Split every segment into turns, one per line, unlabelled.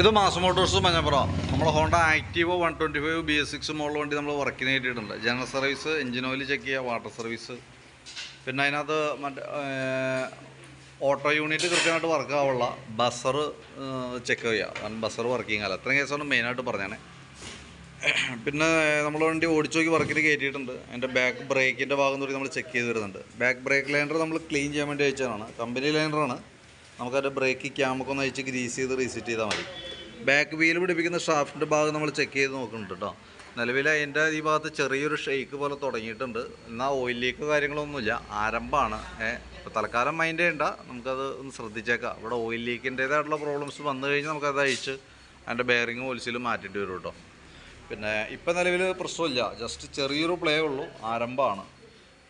ഇത് mass motors മഞ്ഞപ്പുറ. നമ്മൾ Honda Activa one twenty five B S six model വണ്ടി നമ്മൾ വർക്കിന് കയറ്റിയിട്ടുണ്ട് general service engine oil check ചെയ്യുക വാട്ടർ സർവീസ് പിന്നെ അതിനകത്ത് മറ്റേ ഓട്ടോ യൂണിറ്റ് കൃത്യമായിട്ട് വർക്ക് ആവുള്ള ബസർ ചെക്ക് ചെയ്യുക. ബസർ വർക്കിംഗ് അല്ല അത്രയും കേസാണ് മെയിനായിട്ട് പറഞ്ഞാണ് പിന്നെ നമ്മൾ വണ്ടി ഓടിച്ചു നോക്കി വർക്കിന് കയറ്റിയിട്ടുണ്ട് അതിന്റെ ബാക്ക് ബ്രേക്കിന്റെ ഭാഗം തൊട്ട് നമ്മൾ ചെക്ക് ചെയ്ത് വരുന്നുണ്ട്. ബാക്ക് ബ്രേക്ക് ലൈനർ നമ്മൾ ക്ലീൻ ചെയ്യാൻ വേണ്ടി അയച്ചതാണ്. കമ്പനി ലൈനറാണ് നമുക്കതിന്റെ ബ്രേക്ക് ക്യാമൊക്കെ ഒന്ന് അയച്ച് ഗ്രീസ് ചെയ്ത് റീസെറ്റ് ചെയ്താൽ മതി. ബാക്ക് വീൽ പിടിപ്പിക്കുന്ന ഷാഫ്റ്റിന്റെ ഭാഗം നമ്മൾ ചെക്ക് ചെയ്ത് നോക്കുന്നുണ്ട് കേട്ടോ നിലവിൽ അതിന്റെ ഈ ഭാഗത്ത് ചെറിയൊരു ഷെയ്ക്ക് പോലെ തുടങ്ങിയിട്ടുണ്ട്. എന്നാൽ ഓയിൽ ലീക്ക് കാര്യങ്ങളൊന്നുമില്ല. ആരംഭമാണ്. ഇപ്പോൾ തൽക്കാലം മൈൻഡ് ചെയ്യണ്ട. നമുക്കത് ഒന്ന് ശ്രദ്ധിച്ചേക്കാം. ഇവിടെ ഓയിൽ ലീക്കിന്റേതായിട്ടുള്ള പ്രോബ്ലംസ് വന്നു കഴിഞ്ഞാൽ നമുക്കത് അഴിച്ച് അതിന്റെ ബെയറിങ് ഓൽസിലും മാറ്റേണ്ടി വരും കേട്ടോ പിന്നെ ഇപ്പം നിലവിൽ പ്രശ്നമില്ല. ജസ്റ്റ് ചെറിയൊരു പ്ലേ ഉള്ളൂ. ആരംഭമാണ്.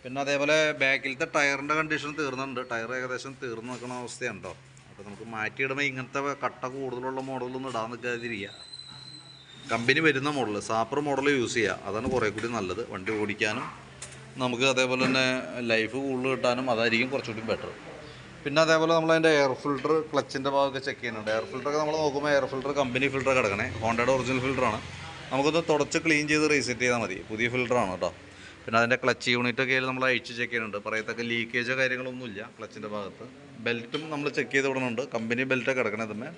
പിന്നെ അതേപോലെ ബാക്കിലത്തെ ടയറിന്റെ കണ്ടീഷൻ തീർന്നിട്ടുണ്ട്. ടയർ ഏകദേശം തീർന്നു നിൽക്കുന്ന അവസ്ഥയാണ് അപ്പോൾ നമുക്ക് മാറ്റിയിടുമ്പോൾ ഇങ്ങനത്തെ കട്ട കൂടുതലുള്ള മോഡലൊന്നും ഇടാൻ നിൽക്കാതിരിക്കുക. കമ്പനി വരുന്ന മോഡൽ സാപ്പർ മോഡൽ യൂസ് ചെയ്യുക അതാണ് കുറേ കൂടി നല്ലത്. വണ്ടി ഓടിക്കാനും നമുക്ക് അതേപോലെ തന്നെ ലൈഫ് കൂടുതൽ കിട്ടാനും അതായിരിക്കും കുറച്ചുകൂടി ബെറ്റർ പിന്നെ അതേപോലെ നമ്മൾ അതിന്റെ എയർ ഫിൽട്ടർ ക്ലച്ചിന്റെ ഭാഗമൊക്കെ ചെക്ക് ചെയ്യുന്നുണ്ട്. എയർ ഫിൽട്ടറൊക്കെ നമ്മൾ നോക്കുമ്പോൾ എയർ ഫിൽറ്റർ കമ്പനി ഫിൽറ്റർ കിടക്കണേ. ഹോണ്ടയുടെ ഒറിജിനൽ ഫിൽറ്ററാണ് നമുക്കൊന്ന് തുടച്ച് ക്ലീൻ ചെയ്ത് റീസെറ്റ് ചെയ്താൽ മതി. പുതിയ ഫിൽറ്ററാണ് കേട്ടോ. പിന്നെ അതിന്റെ ക്ലച്ച് യൂണിറ്റൊക്കെ നമ്മൾ അഴിച്ച് ചെക്ക് ചെയ്യുന്നുണ്ട്. പറയത്തക്ക ലീക്കേജോ കാര്യങ്ങളൊന്നുമില്ല ക്ലച്ചിന്റെ ഭാഗത്ത്. ബെൽറ്റും നമ്മൾ ചെക്ക് ചെയ്ത് വിടുന്നുണ്ട് കമ്പനി ബെൽറ്റൊക്കെ കിടക്കണേ തന്നെ.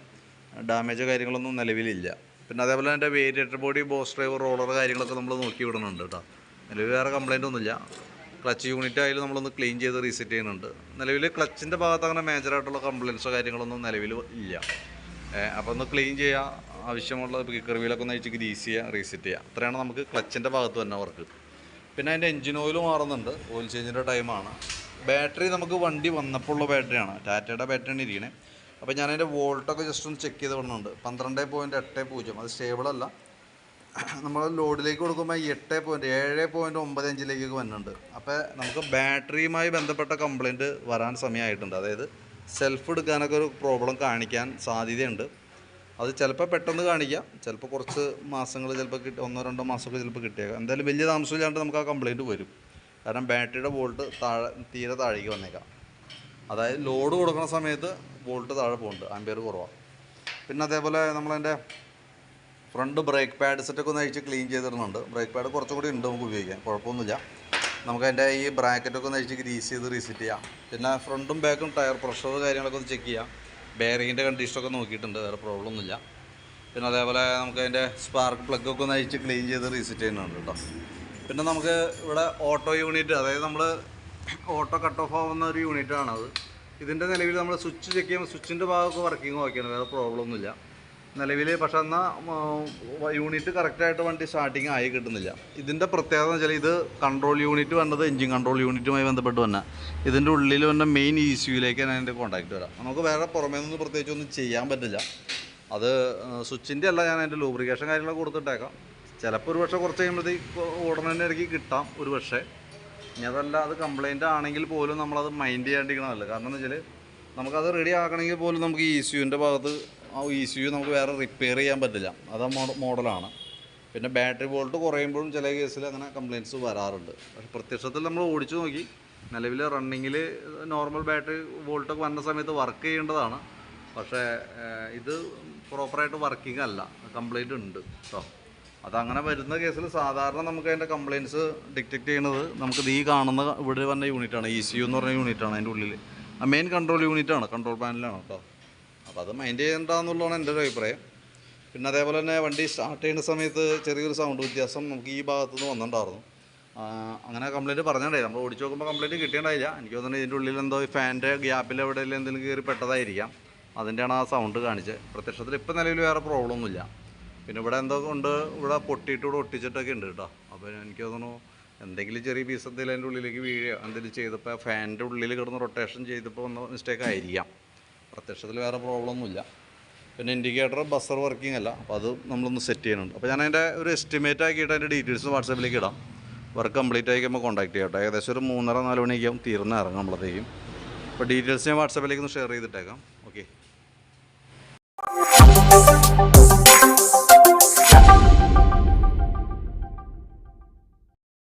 ഡാമേജ് കാര്യങ്ങളൊന്നും നിലവിലില്ല. പിന്നെ അതേപോലെ തന്നെ variator body boss driver roller കാര്യങ്ങളൊക്കെ നമ്മൾ നോക്കി വിടുന്നുണ്ട് കേട്ടോ. നിലവിൽ വേറെ കംപ്ലൈന്റ് ഒന്നുമില്ല. ക്ലച്ച് യൂണിറ്റ് ആയാലും നമ്മളൊന്ന് ക്ലീൻ ചെയ്ത് റീസെറ്റ് ചെയ്യുന്നുണ്ട്. നിലവിൽ ക്ലച്ചിന്റെ ഭാഗത്ത് അങ്ങനെ മേജറായിട്ടുള്ള കംപ്ലയിൻസോ കാര്യങ്ങളൊന്നും നിലവിൽ ഇല്ല. അപ്പോൾ ഒന്ന് ക്ലീൻ ചെയ്യുക ആവശ്യമുള്ള വീലൊക്കെ ഒന്ന് അഴിച്ച് ഗ്രീസ് ചെയ്യുക റീസെറ്റ് ചെയ്യുക അത്രയാണ് നമുക്ക് ക്ലച്ചിന്റെ ഭാഗത്ത് തന്നെ വർക്ക് പിന്നെ അതിന്റെ എഞ്ചിൻ ഓയിൽ മാറുന്നുണ്ട്. ഓയിൽ ചേഞ്ചിന്റെ ടൈമാണ് ബാറ്ററി നമുക്ക് വണ്ടി വന്നപ്പോൾ ഉള്ള ബാറ്ററിയാണ് ടാറ്റയുടെ ബാറ്ററിയാണ് ഇരിക്കണേ. അപ്പോൾ ഞാൻ അതിന്റെ വോൾട്ടൊക്കെ ജസ്റ്റ് ഒന്ന് ചെക്ക് ചെയ്ത് വിടുന്നുണ്ട് പന്ത്രണ്ട് പോയിന്റ് എട്ട് പൂജ്യം. അത് സ്റ്റേബിൾ അല്ല. നമ്മൾ ലോഡിലേക്ക് കൊടുക്കുമ്പോൾ എട്ട് പോയിന്റ് ഏഴ് പോയിന്റ് ഒമ്പത് അഞ്ചിലേക്കൊക്കെ വരുന്നുണ്ട് അപ്പോൾ നമുക്ക് ബാറ്ററിയുമായി ബന്ധപ്പെട്ട കംപ്ലയിന്റ് വരാൻ സമയമായിട്ടുണ്ട്. അതായത് സെൽഫ് എടുക്കാനൊക്കെ ഒരു പ്രോബ്ലം കാണിക്കാൻ സാധ്യതയുണ്ട്. അത് ചിലപ്പോൾ പെട്ടെന്ന് കാണിക്കാം. ചിലപ്പോൾ കുറച്ച് മാസങ്ങൾ ചിലപ്പോൾ കിട്ടി ഒന്നോ രണ്ടോ മാസമൊക്കെ ചിലപ്പോൾ കിട്ടിയേക്കാം. എന്തായാലും വലിയ താമസമില്ലാണ്ട് നമുക്ക് ആ കംപ്ലയിന്റ് വരും. കാരണം ബാറ്ററിയുടെ വോൾട്ട് താഴെ തീരെ താഴേക്ക് വന്നേക്കാം. അതായത് ലോഡ് കൊടുക്കുന്ന സമയത്ത് വോൾട്ട് താഴെ പോകുന്നുണ്ട് ആംബിയർ കുറവാണ് പിന്നെ അതേപോലെ നമ്മളതിന്റെ ഫ്രണ്ട് ബ്രേക്ക് പാഡ് സെറ്റൊക്കെ ഒന്ന് അഴിച്ച് ക്ലീൻ ചെയ്തിടുന്നുണ്ട്. ബ്രേക്ക് പാഡ് കുറച്ചും കൂടി ഉണ്ട് നമുക്ക് ഉപയോഗിക്കാം കുഴപ്പമൊന്നുമില്ല. നമുക്ക് അതിന്റെ ഈ ബ്രാക്കറ്റൊക്കെ ഒന്ന് അഴിച്ച് ഗ്രീസ് ചെയ്ത് റീസെറ്റ് ചെയ്യാം. പിന്നെ ഫ്രണ്ടും ബാക്കും ടയർ പ്രഷർ കാര്യങ്ങളൊക്കെ ഒന്ന് ചെക്ക് ചെയ്യാം. ബെയറിങ്ങിന്റെ കണ്ടീഷനൊക്കെ നോക്കിയിട്ടുണ്ട് വേറെ പ്രോബ്ലം ഒന്നുമില്ല. പിന്നെ അതേപോലെ നമുക്ക് അതിന്റെ സ്പാർക്ക് പ്ലഗ് ഒക്കെ ഒന്ന് അഴിച്ച് ക്ലീൻ ചെയ്ത് റീസെറ്റ് ചെയ്യുന്നുണ്ട് കേട്ടോ. പിന്നെ നമുക്ക് ഇവിടെ ഓട്ടോ യൂണിറ്റ് അതായത് നമ്മൾ ഓട്ടോ കട്ട് ഓഫ് ആവുന്ന ഒരു യൂണിറ്റാണ് അത്. ഇതിന്റെ നിലവിൽ നമ്മൾ സ്വിച്ച് ചെക്ക് ചെയ്യുമ്പോൾ സ്വിച്ചിന്റെ ഭാഗമൊക്കെ വർക്കിംഗ് ഓക്കെയാണ് വേറെ പ്രോബ്ലം ഒന്നുമില്ല. നിലവിൽ പക്ഷെ എന്നാൽ യൂണിറ്റ് കറക്റ്റായിട്ട് വണ്ടി സ്റ്റാർട്ടിങ് ആയി കിട്ടുന്നില്ല. ഇതിന്റെ പ്രത്യേകത എന്ന് വെച്ചാൽ ഇത് കൺട്രോൾ യൂണിറ്റ് വന്നത് എഞ്ചിൻ കൺട്രോൾ യൂണിറ്റുമായി ബന്ധപ്പെട്ട് തന്നെ. ഇതിന്റെ ഉള്ളിൽ വന്ന മെയിൻ ഇ ഞാൻ അതിന്റെ കോൺടാക്റ്റ് വരാം. നമുക്ക് വേറെ പുറമേ നിന്ന് പ്രത്യേകിച്ച് ഒന്നും ചെയ്യാൻ പറ്റില്ല. അത് സ്വിച്ചിന്റെ അല്ല ഞാൻ അതിന്റെ ലൂബ്രിക്കേഷൻ കാര്യങ്ങളൊക്കെ കൊടുത്തിട്ടേക്കാം. ചിലപ്പോൾ ഒരു പക്ഷേ കുറച്ച് കഴിയുമ്പോഴത്തേക്ക് ഓടുന്നതിന്റെ ഇടയ്ക്ക് കിട്ടാം ഒരു പക്ഷേ. ഇനി അതല്ല അത് കംപ്ലൈന്റ് ആണെങ്കിൽ പോലും നമ്മളത് മൈൻഡ് ചെയ്യാണ്ടിരിക്കണമല്ലോ കാരണം എന്ന് വെച്ചാൽ നമുക്കത് റെഡി ആക്കണമെങ്കിൽ പോലും നമുക്ക് ഇ സിയുവിന്റെ ഭാഗത്ത് ആ ഇ സി യു നമുക്ക് വേറെ റിപ്പയർ ചെയ്യാൻ പറ്റില്ല. അത് മോഡലാണ്. പിന്നെ ബാറ്ററി വോൾട്ട് കുറയുമ്പോഴും ചില കേസിൽ അങ്ങനെ കംപ്ലയിന്റ്സ് വരാറുണ്ട്. പക്ഷെ പ്രത്യക്ഷത്തിൽ നമ്മൾ ഓടിച്ചു നോക്കി നിലവിൽ റണ്ണിങ്ങിൽ നോർമൽ ബാറ്ററി വോൾട്ടൊക്കെ വന്ന സമയത്ത് വർക്ക് ചെയ്യേണ്ടതാണ്. പക്ഷേ ഇത് പ്രോപ്പറായിട്ട് വർക്കിംഗ് അല്ല. കംപ്ലൈന്റ് ഉണ്ട് കേട്ടോ അതങ്ങനെ വരുന്ന കേസിൽ സാധാരണ നമുക്ക് അതിന്റെ കംപ്ലയിൻസ് ഡിറ്റക്ട് ചെയ്യുന്നത് നമുക്ക് ഈ കാണുന്ന ഇവിടെ വന്ന യൂണിറ്റാണ് ഇ സി യു എന്ന് പറഞ്ഞ യൂണിറ്റാണ് അതിന്റെ ഉള്ളിൽ ആ മെയിൻ കൺട്രോൾ യൂണിറ്റാണ് കൺട്രോൾ പാനലാണ് കേട്ടോ. അപ്പോൾ അത് മൈൻഡ് ചെയ്യേണ്ടതെന്നുള്ളതാണ് എന്റെ ഒരു അഭിപ്രായം. പിന്നെ അതേപോലെ തന്നെ വണ്ടി സ്റ്റാർട്ട് ചെയ്യുന്ന സമയത്ത് ചെറിയൊരു സൗണ്ട് വ്യത്യാസം നമുക്ക് ഈ ഭാഗത്തു നിന്ന് വന്നിട്ടുണ്ടായിരുന്നു അങ്ങനെ കംപ്ലയിന്റ് പറഞ്ഞിട്ടുണ്ടായി നമ്മൾ ഓടിച്ച് നോക്കുമ്പോൾ കംപ്ലയിന്റ് കിട്ടിയിട്ടുണ്ടായില്ല. എനിക്ക് തോന്നുന്നു ഇതിന്റെ ഉള്ളിൽ എന്തോ ഈ ഫാന്റെ ഗ്യാപ്പിൽ എവിടെയെങ്കിലും എന്തെങ്കിലും കയറി പെട്ടതായിരിക്കാം. അതിന്റെയാണ് ആ സൗണ്ട് കാണിച്ചത്. പ്രത്യക്ഷത്തിൽ ഇപ്പം നിലവിൽ വേറെ പ്രോബ്ലം ഒന്നുമില്ല. പിന്നെ ഇവിടെ എന്തോ കൊണ്ട് ഇവിടെ പൊട്ടിയിട്ട് ഇവിടെ ഒട്ടിച്ചിട്ടൊക്കെ ഉണ്ട് കേട്ടോ. അപ്പോൾ എനിക്ക് തോന്നുന്നു എന്തെങ്കിലും ചെറിയ പീസ് എന്തെങ്കിലും അതിന്റെ ഉള്ളിലേക്ക് വീഴുകയോ എന്തെങ്കിലും ചെയ്തപ്പോൾ ഫാനിന്റെ ഉള്ളിൽ കിടന്ന് റൊട്ടേഷൻ ചെയ്തപ്പോൾ വന്ന മിസ്റ്റേക്ക് ആയിരിക്കാം. പ്രത്യക്ഷത്തിൽ വേറെ പ്രോബ്ലം ഒന്നുമില്ല. പിന്നെ ഇൻഡിക്കേറ്റർ ബസർ വർക്കിംഗ് അല്ല. അപ്പോൾ അത് നമ്മളൊന്ന് സെറ്റ് ചെയ്യുന്നുണ്ട്. അപ്പോൾ ഞാൻ അതിന്റെ ഒരു എസ്റ്റിമേറ്റ് ആക്കിയിട്ട് അതിന്റെ ഡീറ്റെയിൽസ് വാട്സാപ്പിലേക്ക് ഇടാം. വർക്ക് കംപ്ലീറ്റ് ആയി ആയിക്കുമ്പോൾ കോൺടാക്ട് ചെയ്യട്ടെ ഏകദേശം ഒരു മൂന്നര നാല് മണിക്കാവും തീർന്ന് ഇറങ്ങും നമ്മളത്തേക്കും. അപ്പോൾ ഡീറ്റെയിൽസ് ഞാൻ വാട്സാപ്പിലേക്ക് ഒന്ന് ഷെയർ ചെയ്തിട്ടേക്കാം. ഓക്കെ